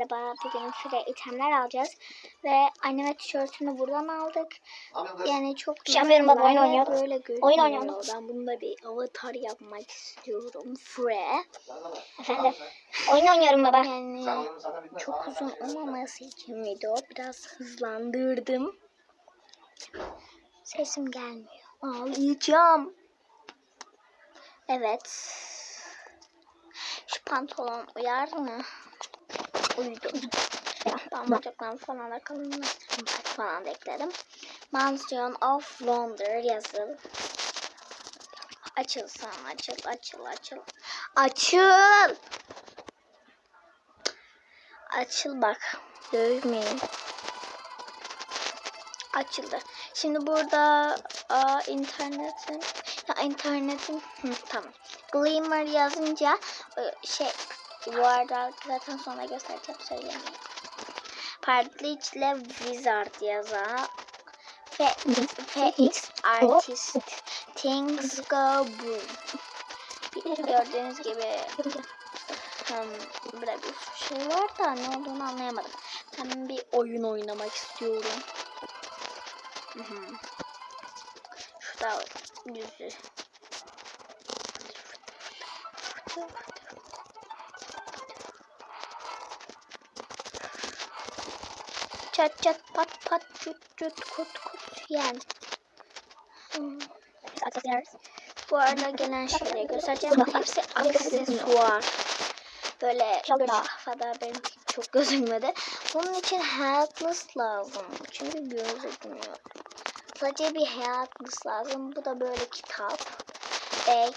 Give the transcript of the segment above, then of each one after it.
Merhaba, bugün şuraya itemler alacağız. Ve anneme tişörtünü buradan aldık. Yani çok şey yapıyorum baba, oyun güzel oynuyoruz. Böyle görünüyor. Oyun oynuyoruz. Ben bunda bir avatar yapmak istiyorum. Fre. Efendim. Oyun oynuyorum baba. Yani çok uzun olmaması için video biraz hızlandırdım. Sesim gelmiyor. Ağlayacağım. Evet. Şu pantolon uyar mı? Uydu. Ben bacaklarım falan da kalınlaştırdım. falan da ekledim. Mansion of Wonder yazıl. Açıl sen açıl açıl açıl. Açıl. Açıl bak. Dövmeyin. Açıldı. Şimdi burada aa, internetin ya internetin hı, tamam. Glimmer yazınca şey bu arada zaten sonra göstereceğim söyleyeyim. Partridge ile Wizard yazar. FX Artist Things Go Boom. Gördüğünüz gibi Hmm, burada bir şey var da ne olduğunu anlayamadım. Ben bir oyun oynamak istiyorum. Hı hı. Şurada yüzü. Çat çat pat pat çut çut kut kut yani. Hmm. Bu arada gelen şeyleri göstereceğim. Hepsi aksesuar. Böyle kafada benim çok gözükmedi. Bunun için helpless lazım. Çünkü gözükmüyor. Sadece bir helpless lazım. Bu da böyle kitap. Bag.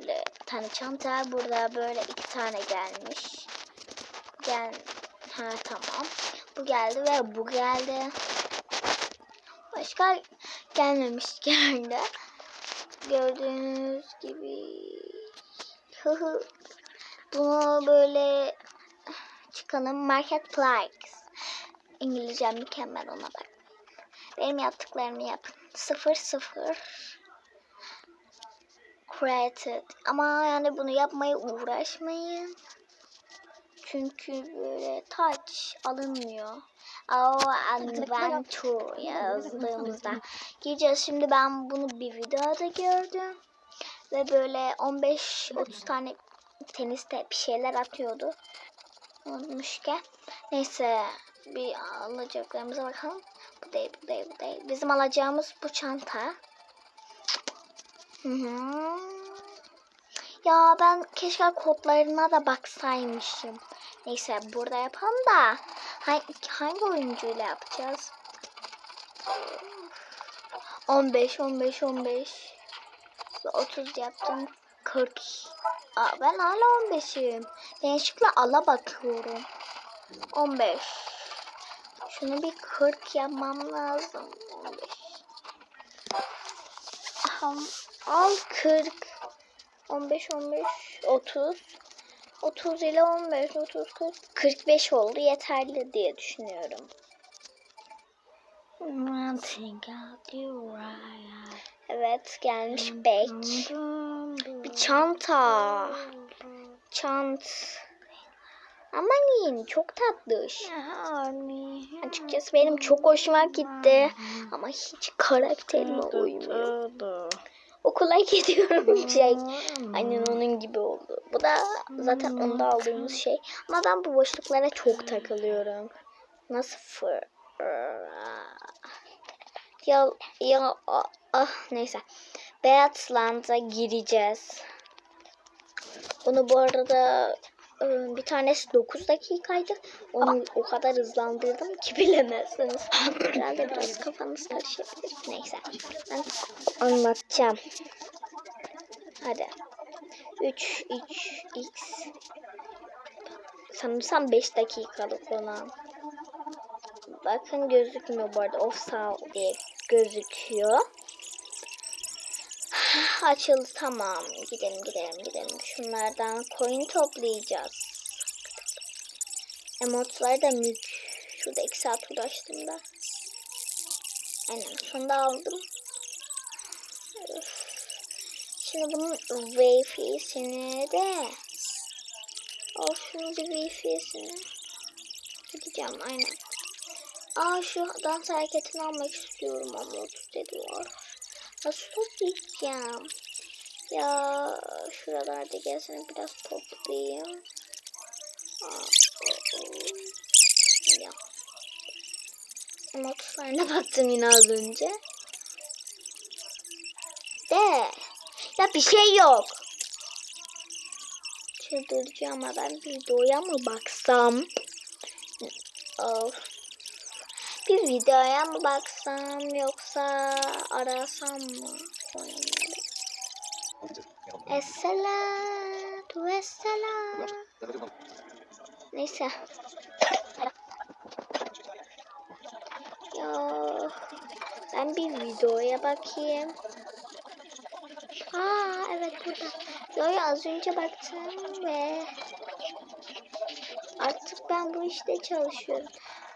Böyle bir tane çanta. Burada böyle iki tane gelmiş. Gel. Ha tamam. Bu geldi ve bu geldi. Başka gelmemiş geldi. Gördüğünüz gibi. Bunu böyle çıkanın marketplace. İngilizce mükemmel ona bak. Benim yaptıklarımı yapın. Sıfır sıfır. Created. Ama yani bunu yapmaya uğraşmayın. Çünkü böyle touch alınmıyor. Our Adventure yazdığımızda gireceğiz. Şimdi ben bunu bir videoda gördüm. Ve böyle 15-30 tane teniste bir şeyler atıyordu. Unutmuşken. Neyse bir alacaklarımıza bakalım. Bu değil, bu değil, bu değil. Bizim alacağımız bu çanta. Hı hı. Ya ben keşke kodlarına da baksaymışım. Neyse burada yapalım da hangi, hangi oyuncuyla yapacağız? 15, 15, 15. 30 yaptım. 40. Aa, ben hala 15'im. Yanlışlıkla ala bakıyorum. 15. Şunu bir 40 yapmam lazım. 15. Aha, al 40. 15, 15, 30. 30 ile 15, 30, 40. 45 oldu. Yeterli diye düşünüyorum. Evet gelmiş bek. Bir çanta. Çant. Aman çok tatlış. Açıkçası benim çok hoşuma gitti. Ama hiç karakterime uymuyor. Okula gidiyorum şey. Aynen onun gibi oldu. Bu da zaten onda aldığımız şey. Ama ben bu boşluklara çok takılıyorum. Nasıl fır? Ya, ya ah, ah neyse. Beyazland'a gireceğiz. Bunu bu arada bir tanesi 9 dakikaydı. Onu o kadar hızlandırdım ki bilemezsiniz. Herhalde biraz kafanız karışabilir. Neyse. Ben anlatacağım. Hadi. 3, 3, x. Sanırsam 5 dakikalık olan. Bakın gözükmüyor bu arada. Offside diye gözüküyor. Açıldı tamam. Gidelim gidelim gidelim. Şunlardan coin toplayacağız. Emotlar da mük. Şurada iki saat uğraştım da. Aynen sonunda aldım. Öf. Şimdi bunun wafisini de Al şunu bir wifi'sini. Gideceğim aynen. Aa şu dans hareketini almak istiyorum ama 30 dedi var. Nasıl toplayacağım? Ya şuralarda gelsene biraz toplayayım. Ya. Emotlarına baktım yine az önce. De. Ya bir şey yok. Çıldıracağım ama ben videoya mı baksam? Of. Bir videoya mı baksam yoksa arasam mı? Esselatu esselam. Neyse. Ya ben bir videoya bakayım. Aa evet burada. Yo az önce baktım ve artık ben bu işte çalışıyorum.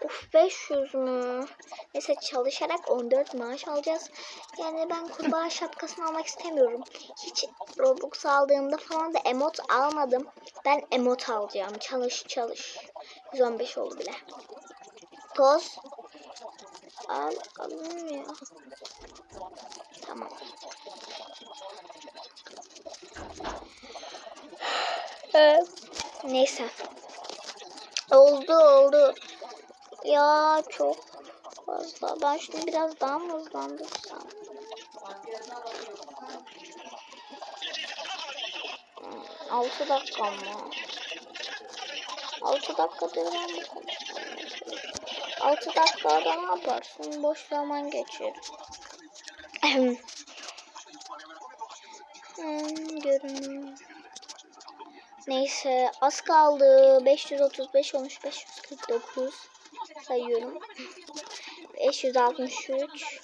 Uf 500 mü? Neyse çalışarak 14 maaş alacağız. Yani ben kurbağa şapkasını almak istemiyorum. Hiç Robux aldığımda falan da emot almadım. Ben emot alacağım. Çalış çalış. 115 oldu bile. Toz. Al alınmıyor. Tamam. Neyse. Oldu oldu. Ya çok fazla. Ben şunu biraz daha mı hızlandırsam? Hmm, Altı dakika mı? Altı dakikadır ben çalışıyorum. Altı dakikada ne yaparsın? Boş zaman geçir. hmm, görünüm. Neyse az kaldı. 535 olmuş. 549 sayıyorum. 563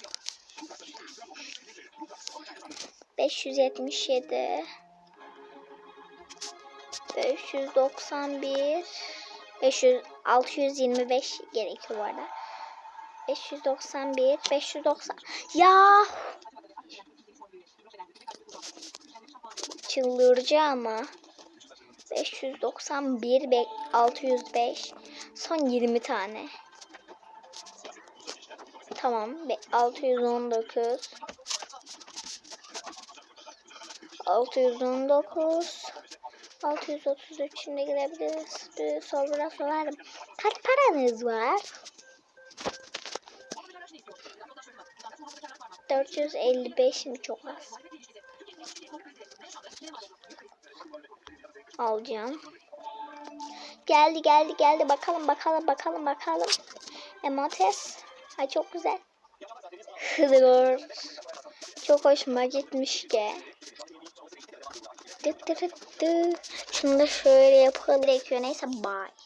577 591 500 625 gerekiyor bu arada. 591 590 ya çıldıracağım ama 591 ve 605 son 20 tane tamam ve 619 619 633 şimdi gidebiliriz. Bir server'a sorarım. Kaç paranız var? 455 mi çok az? Alacağım. Geldi geldi geldi. Bakalım bakalım bakalım bakalım. Emates. Ay çok güzel. Hıdır. Çok hoşuma gitmiş ki. Şunu da şöyle yapalım gerekiyor. Neyse bye.